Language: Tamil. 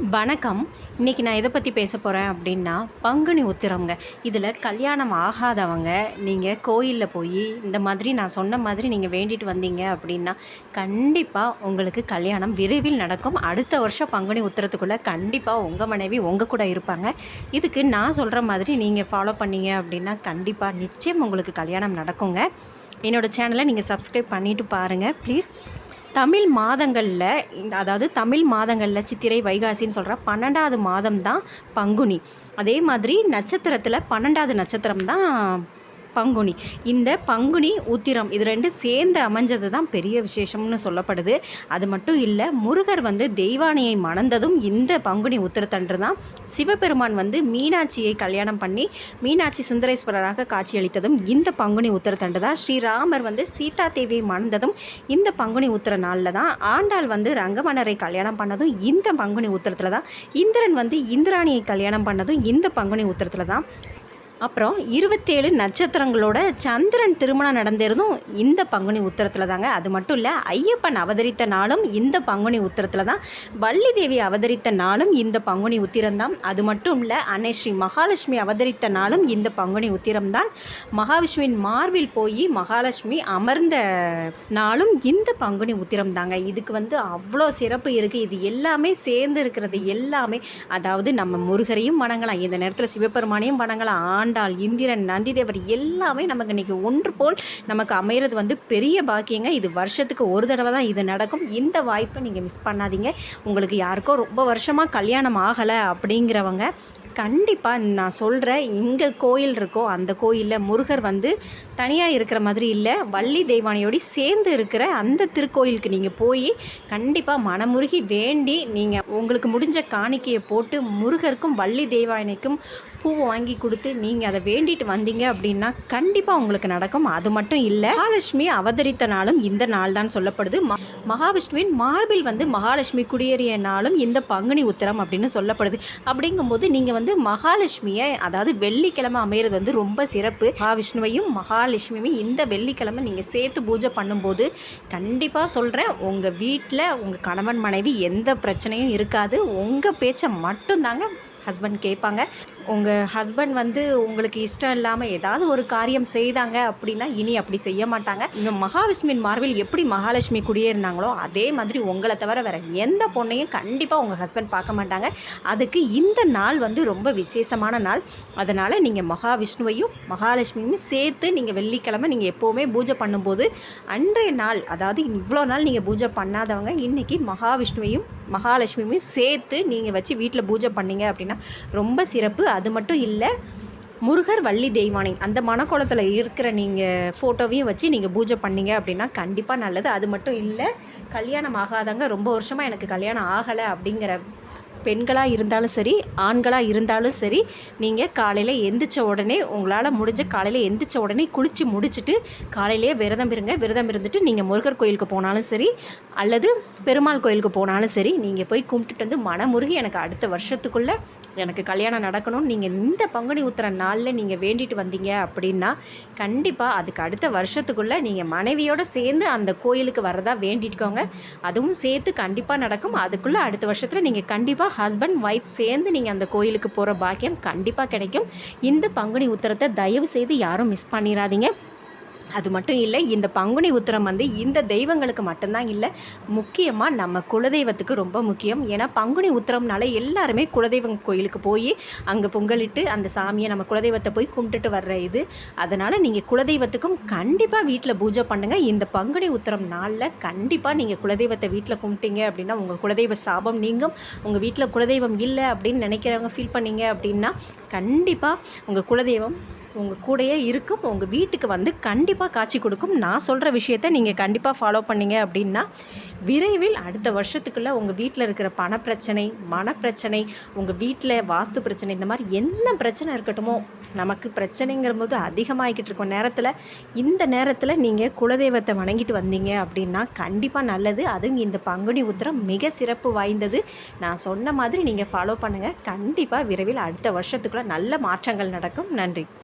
வணக்கம். இன்றைக்கி நான் எதை பற்றி பேச போகிறேன் அப்படின்னா பங்குனி உத்திரம்ங்க. இதில் கல்யாணம் ஆகாதவங்க நீங்கள் கோயிலில் போய் இந்த மாதிரி நான் சொன்ன மாதிரி நீங்கள் வேண்டிட்டு வந்தீங்க அப்படின்னா கண்டிப்பாக உங்களுக்கு கல்யாணம் விரைவில் நடக்கும். அடுத்த வருஷம் பங்குனி உத்திரத்துக்குள்ளே கண்டிப்பாக உங்கள் மனைவி உங்கள் கூட இருப்பாங்க. இதுக்கு நான் சொல்கிற மாதிரி நீங்கள் ஃபாலோ பண்ணீங்க அப்படின்னா கண்டிப்பாக நிச்சயம் உங்களுக்கு கல்யாணம் நடக்குங்க. என்னோடய சேனலை நீங்கள் சப்ஸ்கிரைப் பண்ணிவிட்டு பாருங்கள் ப்ளீஸ் தமிழ் மாதங்களில் இந்த அதாவது தமிழ் மாதங்களில் சித்திரை வைகாசின்னு சொல்கிற பன்னெண்டாவது மாதம் தான் பங்குனி. அதே மாதிரி நட்சத்திரத்தில் பன்னெண்டாவது நட்சத்திரம் தான் பங்குனி. இந்த பங்குனி உத்திரம் இது ரெண்டு சேர்ந்து அமைஞ்சது தான் பெரிய விசேஷம்னு சொல்லப்படுது. அது மட்டும் இல்லை முருகர் வந்து தெய்வானையை மணந்ததும் இந்த பங்குனி உத்திரத்தன்று தான் சிவபெருமான் வந்து மீனாட்சியை கல்யாணம் பண்ணி மீனாட்சி சுந்தரேஸ்வரராக காட்சியளித்ததும் இந்த பங்குனி உத்திரத்தன்று தான். ஸ்ரீராமர் வந்து சீதா தேவியை மணந்ததும் இந்த பங்குனி உத்திர நாளில் தான். ஆண்டாள் வந்து ரங்கமன்னரை கல்யாணம் பண்ணதும் இந்த பங்குனி உத்திரத்தில் தான். இந்திரன் வந்து இந்திராணியை கல்யாணம் பண்ணதும் இந்த பங்குனி உத்திரத்தில் தான். அப்புறம் இருபத்தேழு நட்சத்திரங்களோட சந்திரன் திருமணம் நடந்திருந்தும் இந்த பங்குனி உத்தரத்தில் தாங்க. அது மட்டும் இல்லை ஐயப்பன் அவதரித்த நாளும் இந்த பங்குனி உத்தரத்தில் தான். வள்ளி தேவி அவதரித்த நாளும் இந்த பங்குனி உத்திரம்தான் அது மட்டும் இல்லை அன்னை ஸ்ரீ மகாலட்சுமி அவதரித்த நாளும் இந்த பங்குனி உத்திரம்தான் மகாவிஷ்ணுவின் மார்பில் போய் மகாலட்சுமி அமர்ந்த நாளும் இந்த பங்குனி உத்திரம் தாங்க. இதுக்கு வந்து அவ்வளோ சிறப்பு இருக்குது இது எல்லாமே சேர்ந்து இருக்கிறது எல்லாமே அதாவது நம்ம முருகரையும் வணங்கலாம். இந்த நேரத்தில் சிவபெருமானையும் வணங்கலாம். ஆண் ஆண்டாள் இந்திரன் நந்திதேவர் எல்லாமே நமக்கு இன்றைக்கி ஒன்று போல் நமக்கு அமைகிறது வந்து பெரிய பாக்கியங்க. இது வருஷத்துக்கு ஒரு தடவை தான் இது நடக்கும். இந்த வாய்ப்பை நீங்கள் மிஸ் பண்ணாதீங்க. உங்களுக்கு யாருக்கோ ரொம்ப வருஷமாக கல்யாணம் ஆகலை அப்படிங்கிறவங்க கண்டிப்பாக நான் சொல்கிறேன் இங்கே கோயில் இருக்கோ அந்த கோயிலில் முருகர் வந்து தனியாக இருக்கிற மாதிரி இல்லை. வள்ளி தெய்வானையோடு சேர்ந்து இருக்கிற அந்த திருக்கோயிலுக்கு நீங்கள் போய் கண்டிப்பாக மனமுருகி வேண்டி நீங்கள் உங்களுக்கு முடிஞ்ச காணிக்கையை போட்டு முருகருக்கும் வள்ளி தெய்வானைக்கும் பூ வாங்கி கொடுத்து நீங்கள் அதை வேண்டிட்டு வந்தீங்க அப்படின்னா கண்டிப்பாக உங்களுக்கு நடக்கும். அது மட்டும் இல்லை மகாலட்சுமி அவதரித்த நாளும் இந்த நாள் தான் சொல்லப்படுது. மகாவிஷ்ணுவின் மார்பில் வந்து மகாலட்சுமி குடியேறிய நாளும் இந்த பங்குனி உத்திரம் அப்படின்னு சொல்லப்படுது. அப்படிங்கும்போது நீங்கள் வந்து வந்து மகாலட்சுமியை அதாவது வெள்ளிக்கிழமை அமையிறது வந்து ரொம்ப சிறப்பு. மகாவிஷ்ணுவையும் மகாலட்சுமியும் இந்த வெள்ளிக்கிழமை நீங்கள் சேர்த்து பூஜை பண்ணும்போது கண்டிப்பாக சொல்கிறேன் உங்கள் வீட்டில் உங்கள் கணவன் மனைவி எந்த பிரச்சனையும் இருக்காது. உங்கள் பேச்சை மட்டும்தாங்க ஹஸ்பண்ட் கேட்பாங்க. உங்கள் ஹஸ்பண்ட் வந்து உங்களுக்கு இஷ்டம் இல்லாமல் ஏதாவது ஒரு காரியம் செய்தாங்க அப்படின்னா இனி அப்படி செய்ய மாட்டாங்க. இங்கே மகாவிஷ்ணுவின் மார்பில் எப்படி மகாலட்சுமி குடியேறினாங்களோ அதே மாதிரி உங்களை தவிர வேறு எந்த பொண்ணையும் கண்டிப்பாக உங்கள் ஹஸ்பண்ட் பார்க்க மாட்டாங்க. அதுக்கு இந்த நாள் வந்து ரொம்ப விசேஷமான நாள். அதனால் நீங்கள் மகாவிஷ்ணுவையும் மகாலட்சுமியும் சேர்த்து நீங்கள் வெள்ளிக்கிழமை நீங்கள் எப்போவுமே பூஜை பண்ணும்போது அன்றைய நாள் அதாவது இவ்வளோ நாள் நீங்கள் பூஜை பண்ணாதவங்க இன்றைக்கி மகாவிஷ்ணுவையும் மகாலட்சுமியும் சேர்த்து நீங்கள் வச்சு வீட்டில் பூஜை பண்ணீங்க அப்படின்னா ரொம்ப சிறப்பு. அது மட்டும் இல்லை முருகர் வள்ளி தெய்வானை அந்த மனக்கோலத்தில் இருக்கிற நீங்கள் ஃபோட்டோவையும் வச்சு நீங்கள் பூஜை பண்ணீங்க அப்படின்னா கண்டிப்பாக நல்லது. அது மட்டும் இல்லை கல்யாணம் ஆகாதவங்க ரொம்ப வருஷமாக எனக்கு கல்யாணம் ஆகலை அப்படிங்கிற பெண்களாக இருந்தாலும் சரி ஆண்களாக இருந்தாலும் சரி நீங்கள் காலையில் எந்திரிச்ச உடனே உங்களால் முடிஞ்ச காலையில் எந்திரிச்ச உடனே குளித்து முடிச்சுட்டு காலையிலேயே விரதம் இருங்க. விரதம் இருந்துட்டு நீங்கள் முருகர் கோயிலுக்கு போனாலும் சரி அல்லது பெருமாள் கோயிலுக்கு போனாலும் சரி நீங்கள் போய் கும்பிட்டுட்டு வந்து மனமுருகி எனக்கு அடுத்த வருஷத்துக்குள்ளே எனக்கு கல்யாணம் நடக்கணும்னு நீங்கள் இந்த பங்குனி உத்திர நாளில் நீங்கள் வேண்டிட்டு வந்தீங்க அப்படின்னா கண்டிப்பாக அதுக்கு அடுத்த வருஷத்துக்குள்ளே நீங்கள் மனைவியோடு சேர்ந்து அந்த கோயிலுக்கு வரதா வேண்டிட்டுக்கோங்க. அதுவும் சேர்த்து கண்டிப்பாக நடக்கும். அதுக்குள்ளே அடுத்த வருஷத்தில் நீங்கள் கண்டிப்பாக ஹஸ்பண்ட் ஒய்ஃப் சேர்ந்து நீங்கள் அந்த கோயிலுக்கு போகிற பாக்கியம் கண்டிப்பாக கிடைக்கும். இந்த பங்குனி உத்தரத்தை தயவு செய்து யாரும் மிஸ் பண்ணிடாதீங்க அது மட்டும் இல்லை இந்த பங்குனி உத்திரம் வந்து இந்த தெய்வங்களுக்கு மட்டும்தான் இல்லை முக்கியமாக நம்ம குலதெய்வத்துக்கு ரொம்ப முக்கியம். ஏன்னா பங்குனி உத்திரம்னால எல்லாருமே குலதெய்வம் கோயிலுக்கு போய் அங்கே பொங்கலிட்டு அந்த சாமியை நம்ம குலதெய்வத்தை போய் கும்பிட்டுட்டு வர்ற இது. அதனால் நீங்கள் குலதெய்வத்துக்கும் கண்டிப்பாக வீட்டில் பூஜை பண்ணுங்கள் இந்த பங்குனி உத்திரம் நாளில் கண்டிப்பாக நீங்கள் குலதெய்வத்தை வீட்டில் கும்பிட்டீங்க அப்படின்னா உங்கள் குலதெய்வ சாபம் நீங்கும். உங்கள் வீட்டில் குலதெய்வம் இல்லை அப்படின்னு நினைக்கிறவங்க ஃபீல் பண்ணீங்க அப்படின்னா கண்டிப்பாக உங்கள் குலதெய்வம் உங்கள் கூடயே இருக்கும் உங்கள் வீட்டுக்கு வந்து கண்டிப்பாக காட்சி கொடுக்கும். நான் சொல்கிற விஷயத்த நீங்கள் கண்டிப்பாக ஃபாலோ பண்ணீங்க அப்படின்னா விரைவில் அடுத்த வருஷத்துக்குள்ளே உங்கள் வீட்டில் இருக்கிற பணப்பிரச்சனை மனப்பிரச்சனை உங்கள் வீட்டில் வாஸ்து பிரச்சனை இந்த மாதிரி என்ன பிரச்சனை இருக்கட்டுமோ நமக்கு பிரச்சனைங்கிற போது அதிகமாகிக்கிட்டு இருக்கும் நேரத்தில். இந்த நேரத்தில் நீங்கள் குலதெய்வத்தை வணங்கிட்டு வந்தீங்க அப்படின்னா கண்டிப்பாக நல்லது. அதுவும் இந்த பங்குனி உத்திரம் மிக சிறப்பு வாய்ந்தது. நான் சொன்ன மாதிரி நீங்கள் ஃபாலோ பண்ணுங்கள் கண்டிப்பாக விரைவில் அடுத்த வருஷத்துக்குள்ளே நல்ல மாற்றங்கள் நடக்கும். நன்றி.